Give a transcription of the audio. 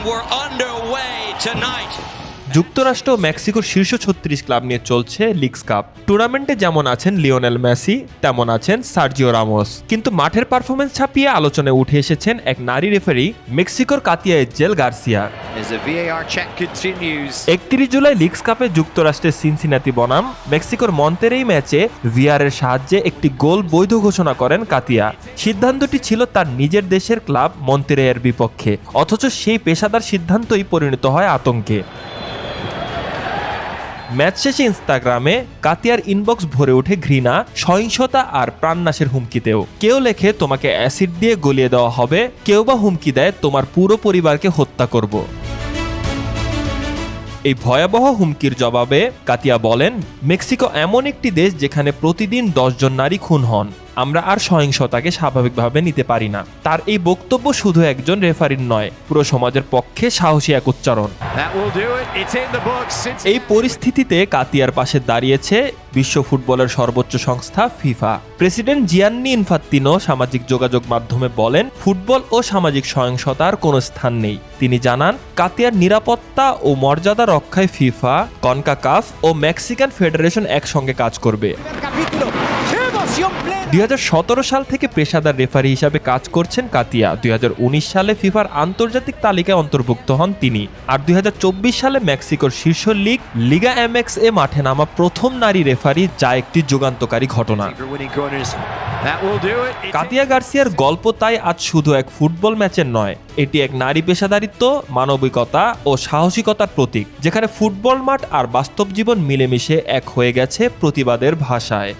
And we're underway tonight. যুক্তরাষ্ট্র ও মেক্সিকোর শীর্ষ ছত্রিশ ক্লাব নিয়ে চলছে লিগস কাপ। টুর্নামেন্টে যেমন আছেন লিওনেল মেসি তেমন আছেন সার্জিও রামোস। কিন্তু মাঠের পারফরমেন্স ছাপিয়ে আলোচনায় উঠে এসেছেন এক নারী রেফারি মেক্সিকোর কাতিয়া জেল গার্সিয়া. একত্রিশ জুলাই লিগস কাপে যুক্তরাষ্ট্রের সিনসিনাতি বনাম মেক্সিকোর মন্তের এই ম্যাচে ভিআরের সাহায্যে একটি গোল বৈধ ঘোষণা করেন কাতিয়া। সিদ্ধান্তটি ছিল তার নিজের দেশের ক্লাব মন্তেরেয়ের বিপক্ষে অথচ সেই পেশাদার সিদ্ধান্তই পরিণত হয় আতঙ্কে। ম্যাচ শেষে ইনস্টাগ্রামে কাতিয়ার ইনবক্স ভরে ওঠে ঘৃণা, সহিংসতা আর প্রাণনাশের হুমকিতেও। কেউ লেখে, তোমাকে অ্যাসিড দিয়ে গলিয়ে দেওয়া হবে। কেউ বা হুমকি দেয়, তোমার পুরো পরিবারকে হত্যা করব। এই ভয়াবহ হুমকির জবাবে কাতিয়া বলেন, মেক্সিকো এমন একটি দেশ যেখানে প্রতিদিন দশজন নারী খুন হন। আমরা আর সহিংসতাকে স্বাভাবিকভাবে নিতে পারি না। তার এই বক্তব্য শুধু একজন রেফারির নয় পুরো সমাজের পক্ষে সাহসী এক উচ্চারণ। এই পরিস্থিতিতে কাতিয়ার পাশে দাঁড়িয়েছে বিশ্ব ফুটবলের সর্বোচ্চ সংস্থা ফিফা। প্রেসিডেন্ট জিয়ান্নি ইনফাত্তিনো সামাজিক যোগাযোগ মাধ্যমে বলেন ফুটবল ও সামাজিক সহিংসতার কোনো স্থান নেই। তিনি জানান কাতিয়ার নিরাপত্তা ও মর্যাদা রক্ষায় ফিফা কনকাকাফ ও মেক্সিকান ফেডারেশন একসঙ্গে কাজ করবে। দুই হাজার সতেরো সাল থেকে পেশাদার রেফারি হিসাবে কাজ করছেন কাতিয়া। দুই হাজার উনিশ সালে ফিফার আন্তর্জাতিক তালিকায় অন্তর্ভুক্ত হন তিনি। আর দুই হাজার চব্বিশ সালে মেক্সিকোর শীর্ষ লিগ, লিগা এমএক্স এ মাঠে নামা প্রথম নারী রেফারি যা একটি যুগান্তকারী ঘটনা। কাতিয়া গার্সিয়ার গল্প তাই আজ শুধু এক ফুটবল ম্যাচের নয়, এটি এক নারী পেশাদারিত্ব, মানবিকতা ও সাহসিকতার প্রতীক, যেখানে ফুটবল মাঠ আর বাস্তব জীবন মিলেমিশে এক হয়ে গেছে প্রতিবাদের ভাষায়।